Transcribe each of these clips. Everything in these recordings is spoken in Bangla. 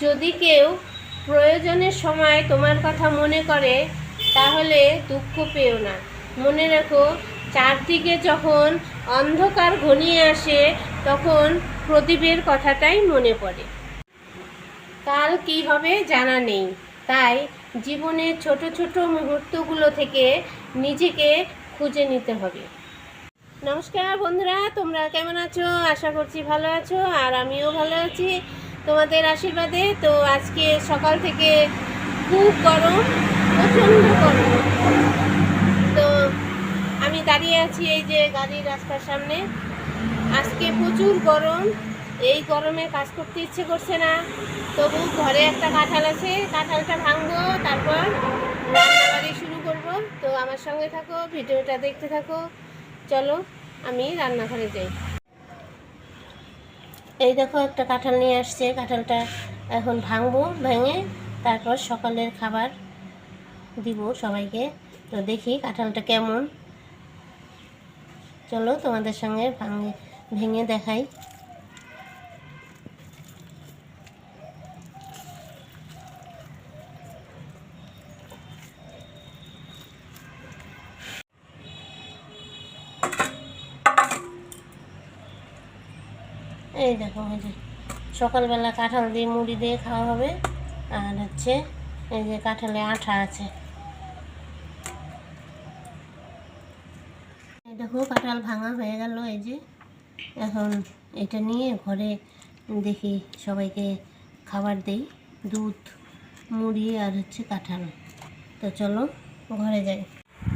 যদি কেউ প্রয়োজনের সময় তোমার কথা মনে করে, তাহলে দুঃখ পেও না। মনে রেখো, চারদিকে যখন অন্ধকার ঘনিয়ে আসে, তখন প্রদীপের কথাটাই মনে পড়ে। কাল কি হবে জানা নেই। তাই জীবনের ছোট ছোট মুহূর্তগুলো থেকে নিজেকে খুঁজে নিতে হবে। নমস্কার বন্ধুরা, তোমরা কেমন আছো? আশা করছি ভালো আছো, আর আমিও ভালো আছি। তোমাদের আশীর্বাদে তো আজকে সকাল থেকে খুব গরম, প্রচণ্ড গরম। তো আমি দাঁড়িয়ে আছি এই যে গাড়ির রাস্তার সামনে। আজকে প্রচুর গরম, এই গরমে কাজ করতে ইচ্ছে করছে না। তবু ঘরে একটা কাঁঠাল আছে, কাঁঠালটা ভাঙবো, তারপর রান্নাবাড়ি শুরু করব। তো আমার সঙ্গে থাকো, ভিডিওটা দেখতে থাকো। চলো, আমি রান্নাঘরে যাই। এই দেখো একটা কাঁঠাল নিয়ে আসছে, কাঁঠালটা এখন ভাঙবো, ভেঙে তারপর সকালের খাবার দিব সবাইকে। তো দেখি কাঁঠালটা কেমন। চলো তোমাদের সঙ্গে ভাঙে, ভেঙে দেখাই। এই দেখো, এই যে সকালবেলা কাঁঠাল দিয়ে মুড়ি দিয়ে খাওয়া হবে। আর হচ্ছে এই যে কাঁঠালে আঠা আছে। দেখো, কাঁঠাল ভাঙা হয়ে গেল, এই যে। এখন এটা নিয়ে ঘরে দেখি সবাইকে খাবার দেই, দুধ, মুড়ি আর হচ্ছে কাঁঠাল। তো চলো, ঘরে যাই।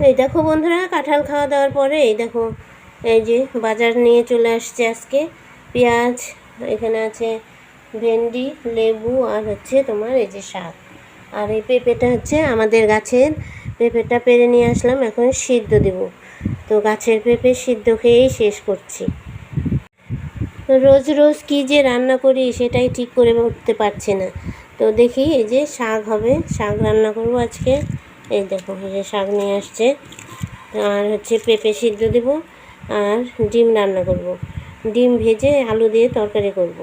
এই দেখো বন্ধুরা, কাঁঠাল খাওয়া দাওয়ার পরে এই দেখো, এই যে বাজার নিয়ে চলে আসছে আজকে। পেঁয়াজ, এখানে আছে ভেন্ডি, লেবু আর হচ্ছে তোমার এই যে শাক। আর এই পেঁপেটা হচ্ছে আমাদের গাছের পেঁপেটা পেরে নিয়ে আসলাম, এখন সিদ্ধ দেব। তো গাছের পেঁপে সিদ্ধ খেয়েই শেষ করছি। তো রোজ রোজ কী যে রান্না করি সেটাই ঠিক করে উঠতে পারছি না। তো দেখি এই যে শাক হবে, শাক রান্না করব আজকে। এই দেখো, এই যে শাক নিয়ে আসছে। আর হচ্ছে পেঁপে সিদ্ধ দেব আর ডিম রান্না করব। ডিম ভেজে আলু দিয়ে তরকারি করব।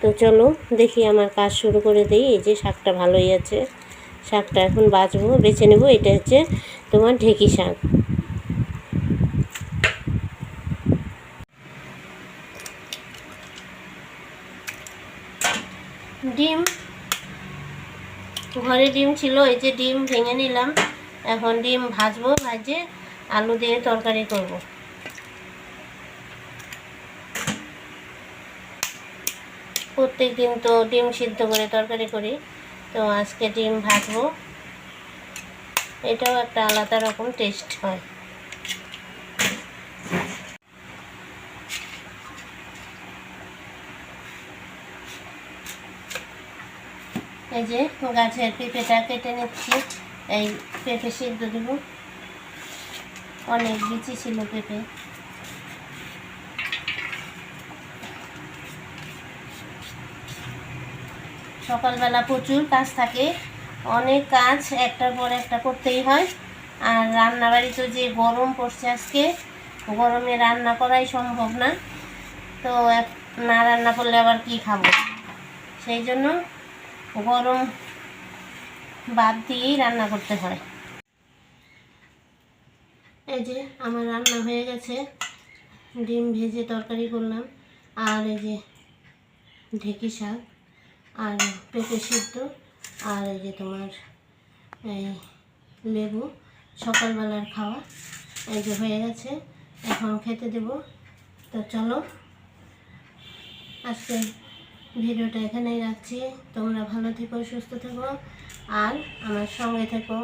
তো চলো দেখি আমার কাজ শুরু করে দিই। এই যে শাকটা ভালোই আছে। শাকটা এখন বাছবো বেছে নেব। এটা হচ্ছে তোমার ঢেকি শাক। ডিম। ঘরে ডিম ছিল, এই যে ডিম ভেঙে নিলাম। এখন ডিম ভাজবো, ভাজে আলু দিয়ে তরকারি করব। প্রত্যেক দিন তো ডিম সিদ্ধ করে তরকারি করি। তো আজকে ডিম ভাজবো। এটাও একটা আলাদা রকম টেস্ট হয়। এই যে গাছের পেঁপেটা কেটে নিচ্ছি। এই পেঁপে সিদ্ধ দেব। অনেক বিচি ছিল পেঁপে। সকালবেলা প্রচুর কাজ থাকে, অনেক কাজ একটার পর একটা করতেই হয়। আর রান্নাবাড়ি তো যে গরম পড়ছে আজকে, গরমে রান্না করাই সম্ভব না। তো না রান্না করলে আবার কি খাব? সেই জন্য গরম বাদ দিয়েই রান্না করতে হয়। এই যে আমার রান্না হয়ে গেছে। ডিম ভেজে তরকারি করলাম। আর এই যে ঢেকি শাক। আর পেঁপে সিদ্ধ, আর এই যে তোমার এই লেবু, সকালবেলার খাওয়া, এই যে হয়ে গেছে। এখন খেতে দেব। তো চলো আজকে ভিডিওটা এখানেই রাখছি। তোমরা ভালো থেকো, সুস্থ থেকো, আর আমার সঙ্গে থেকো।